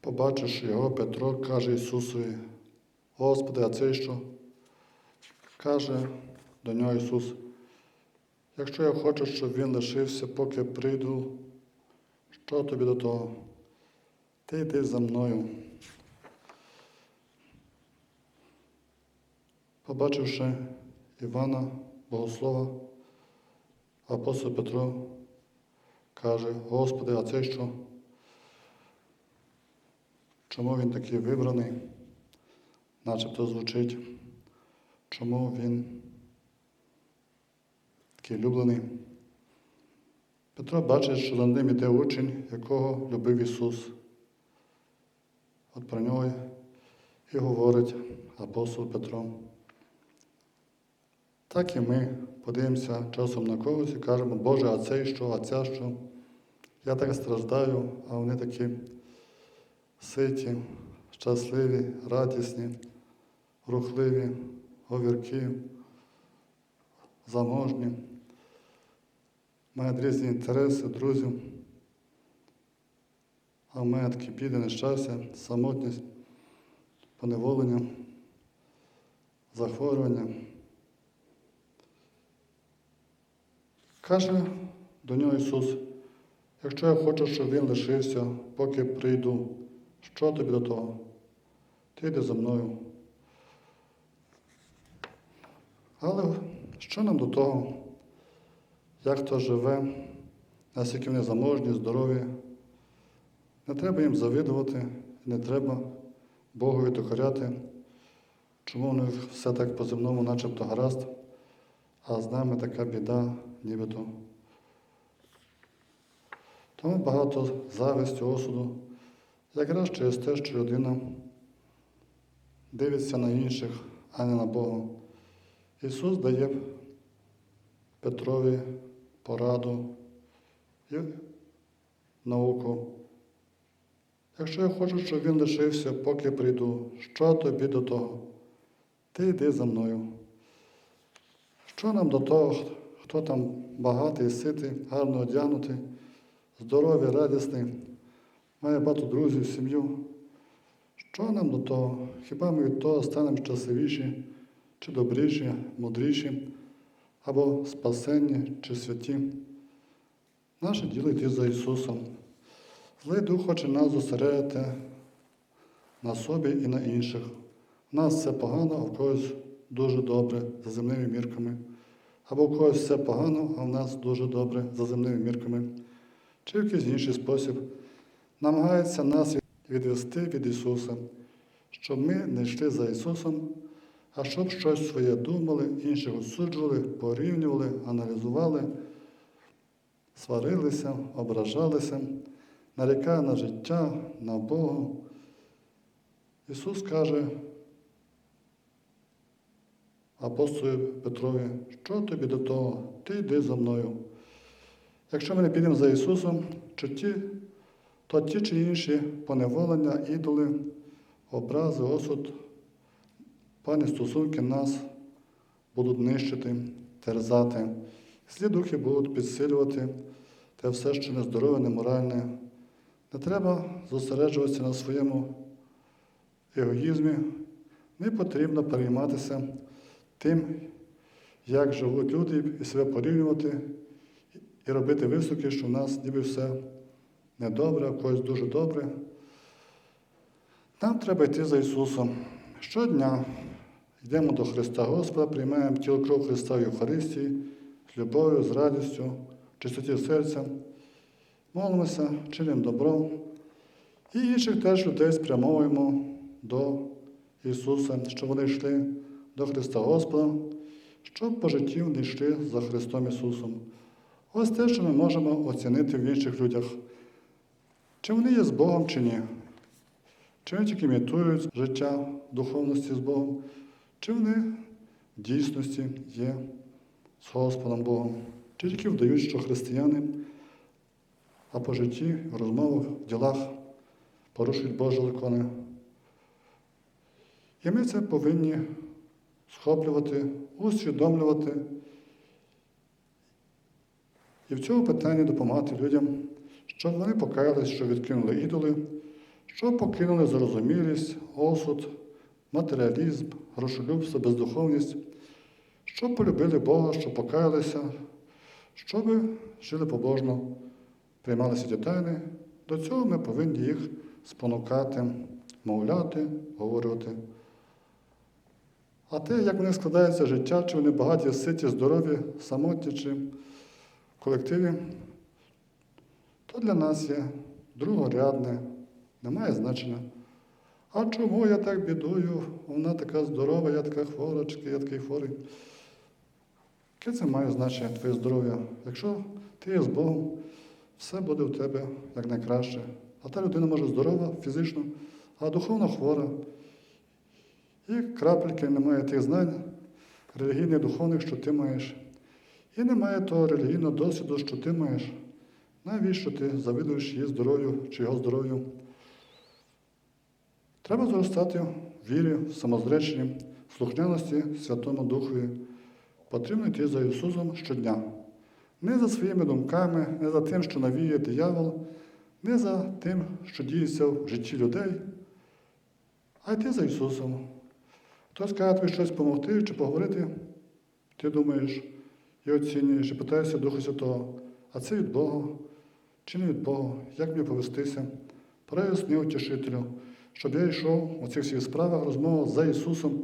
Побачивши його, Петро каже Ісусові, Господи, а це що? Каже до нього Ісус, якщо я хочу, щоб він лишився, поки прийду, що тобі до того? Ти йди за мною. Побачивши Івана Богослова, апостол Петро каже, Господи, а це що? Чому він такий вибраний? Начебто звучить, чому він такий улюблений? Петро бачить, що за ним іде учень, якого любив Ісус. От про нього і говорить апостол Петро. Так і ми подивимося часом на когось і кажемо, Боже, а це що, а ця що? Я так страждаю, а вони такі ситі, щасливі, радісні, рухливі, говіркі, заможні, мають різні інтереси, друзів. А мене такі біди, нещастя, самотність, поневолення, захворювання. Каже до нього Ісус, якщо я хочу, щоб він лишився, поки прийду, що тобі до того? Ти йди за мною. Але що нам до того, як хто живе, наскільки вони заможні, здорові? Не треба їм завидувати, не треба Богові докоряти, чому в них все так по-земному, начебто гаразд, а з нами така біда, нібито. Тому багато зависті, осуду, якраз через те, що людина дивиться на інших, а не на Бога. Ісус дає Петрові пораду і науку. Якщо я хочу, щоб він лишився, поки прийду, що тобі до того? Ти йди за мною. Що нам до того, хто там багатий, ситий, гарно одягнутий, здоровий, радісний, має багато друзів, сім'ю? Що нам до того? Хіба ми від того станемо щасливіші, чи добріші, мудріші, або спасенні, чи святі? Наше діло йти за Ісусом. Злий Дух хоче нас зосередити на собі і на інших. У нас все погано, а в когось дуже добре за земними мірками. Або в когось все погано, а в нас дуже добре за земними мірками. Чи в якийсь інший спосіб намагається нас відвести від Ісуса, щоб ми не йшли за Ісусом, а щоб щось своє думали, інших осуджували, порівнювали, аналізували, сварилися, ображалися нарікає на життя, на Бога. Ісус каже апостолу Петрові, що тобі до того? Ти йди за мною. Якщо ми не підемо за Ісусом, чи ті, то ті чи інші поневолення, ідоли, образи, осуд, пані стосунки нас будуть нищити, терзати. Злі духи будуть підсилювати те все, що нездорове, неморальне. Не треба зосереджуватися на своєму егоїзмі. Не потрібно перейматися тим, як живуть люди, і себе порівнювати, і робити висновки, що в нас ніби все недобре, а когось дуже добре. Нам треба йти за Ісусом. Щодня йдемо до Христа Господа, приймаємо тіло кров Христа в Євхаристії з любов'ю, з радістю, в чистоті серця молимося, чинимо добро і інших теж людей спрямовуємо до Ісуса, щоб вони йшли до Христа Господа, щоб по житті вони йшли за Христом Ісусом. Ось те, що ми можемо оцінити в інших людях, чи вони є з Богом, чи ні. Чи вони тільки імітують життя духовності з Богом, чи вони в дійсності є з Господом Богом, чи тільки вдають, що християни а по житті, в розмовах, в ділах порушують Божі закони. І ми це повинні схоплювати, усвідомлювати і в цьому питанні допомагати людям, щоб вони покаялись, що відкинули ідоли, що покинули зрозумілість, осуд, матеріалізм, грошолюбство, бездуховність, що полюбили Бога, що покаялися, щоб жили побожно, приймали святі. До цього ми повинні їх спонукати, мовляти, говорити. А те, як вони складаються життя, чи вони багаті, ситі, здорові, самотні, чи в колективі, то для нас є другорядне, не має значення. А чому я так бідую? Вона така здорова, я така хвора, чи я такий хворий. Яке це має значення твоє здоров'я? Якщо ти є з Богом, все буде у тебе як найкраще. А та людина може здорова фізично, а духовно хвора. І крапельки немає тих знань релігійних, духовних, що ти маєш. І немає того релігійного досвіду, що ти маєш. Навіщо ти завидуєш її здоров'ю чи його здоров'ю? Треба зростати в вірі, в самозреченні, в слухняності Святому Духові. Потрібно йти за Ісусом щодня. Не за своїми думками, не за тим, що навіє диявол, не за тим, що діється в житті людей, а йти за Ісусом. Хтось каже тобі щось допомогти чи поговорити, ти думаєш і оцінюєш, і питаєшся Духа Святого, а це від Бога чи не від Бога, як мені повестися? Проясни утішителю, щоб я йшов у цих всіх справах розмовах за Ісусом,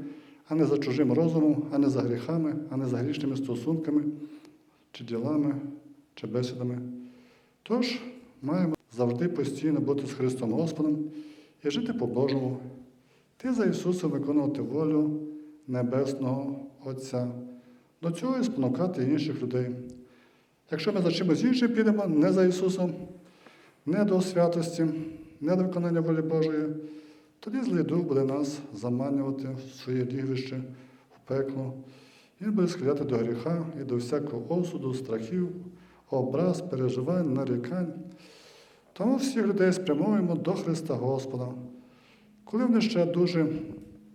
а не за чужим розумом, а не за гріхами, а не за грішними стосунками, чи ділами, чи бесідами. Тож маємо завжди постійно бути з Христом Господом і жити по-божому, ти за Ісусом виконувати волю Небесного Отця, до цього і спонукати інших людей. Якщо ми за чимось іншим підемо, не за Ісусом, не до святості, не до виконання волі Божої, тоді злий дух буде нас заманювати в своє лігвище, в пекло. Він буде схиляти до гріха і до всякого осуду, страхів, образ, переживань, нарікань. Тому всіх людей спрямуємо до Христа Господа. Коли вони ще дуже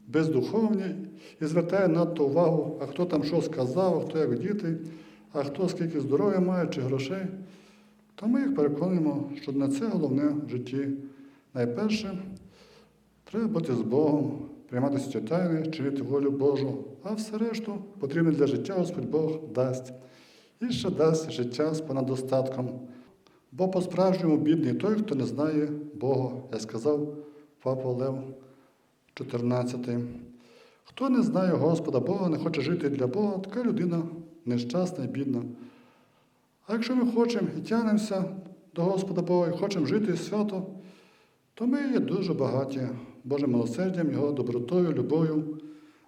бездуховні і звертають надто увагу, а хто там що сказав, а хто як діти, а хто скільки здоров'я має чи грошей, то ми їх переконуємо, що на це головне в житті. Найперше, треба бути з Богом, приймати святі тайни, чинити волю Божу, а все решту потрібне для життя Господь Бог дасть. І ще дасть життя з понадостатком. Бо по-справжньому бідний той, хто не знає Бога, я сказав Папа Лев 14. Хто не знає Господа Бога, не хоче жити для Бога, така людина нещасна і бідна. А якщо ми хочемо і тягнемося до Господа Бога і хочемо жити свято, то ми є дуже багаті Божим милосердям, Його добротою, любов'ю,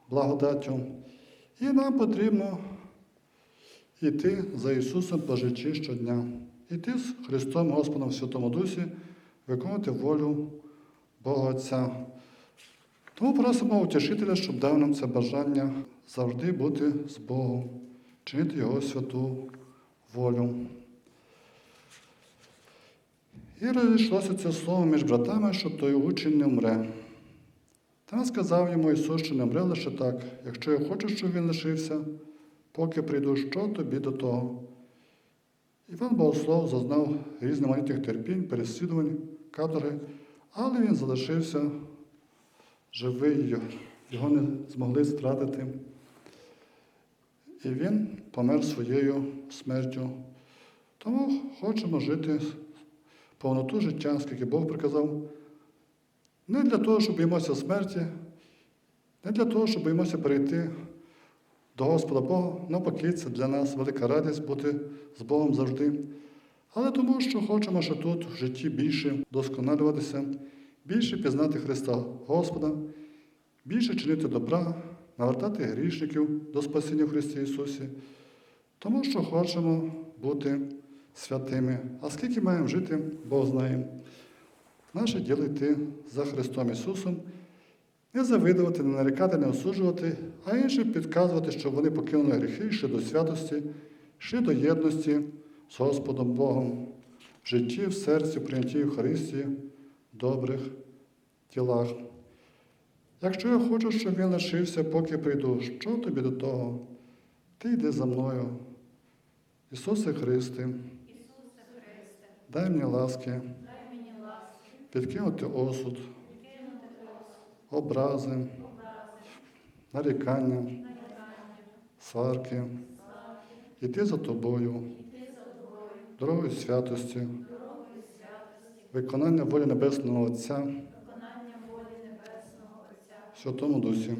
благодаттю. І нам потрібно йти за Ісусом по житті щодня, йти з Христом Господом в Святому Дусі, виконувати волю Бога Отця. Тому просимо утішителя, щоб дав нам це бажання завжди бути з Богом, чинити Його святу волю. І розійшлося це слово між братами, що той учень не вмре. Та сказав йому Ісус, що не вмре лише так, якщо я хочу, щоб він лишився, поки прийду, що тобі до того. Іван Богослов зазнав різноманітних терпінь, переслідувань, каторги, але він залишився живий, його не змогли стратити. І він помер своєю смертю. Тому хочемо жити повноту життя, скільки Бог приказав. Не для того, щоб боїмося смерті, не для того, щоб боїмося перейти до Господа Бога. Навпаки, це для нас велика радість бути з Богом завжди. Але тому, що хочемо ще тут в житті більше досконалюватися, більше пізнати Христа Господа, більше чинити добра, навертати грішників до спасіння в Христі Ісусі, тому що хочемо бути святими. А скільки маємо жити, Бог знає. Наше діло йти за Христом Ісусом, не завидувати, не нарікати, не осуджувати, а іншим підказувати, щоб вони покинули гріхи, йшли до святості, йшли до єдності з Господом Богом, в житті, в серці, в прийнятті Євхаристії, добрих ділах. Якщо я хочу, щоб він лишився, поки прийду, що тобі до того? Ти йди за мною. Ісусе Христе, дай мені ласки, підкинути осуд, образи, нарікання, сварки, сварки, іти за тобою, дорогою святості, виконання волі Небесного Отця. Що тому досі?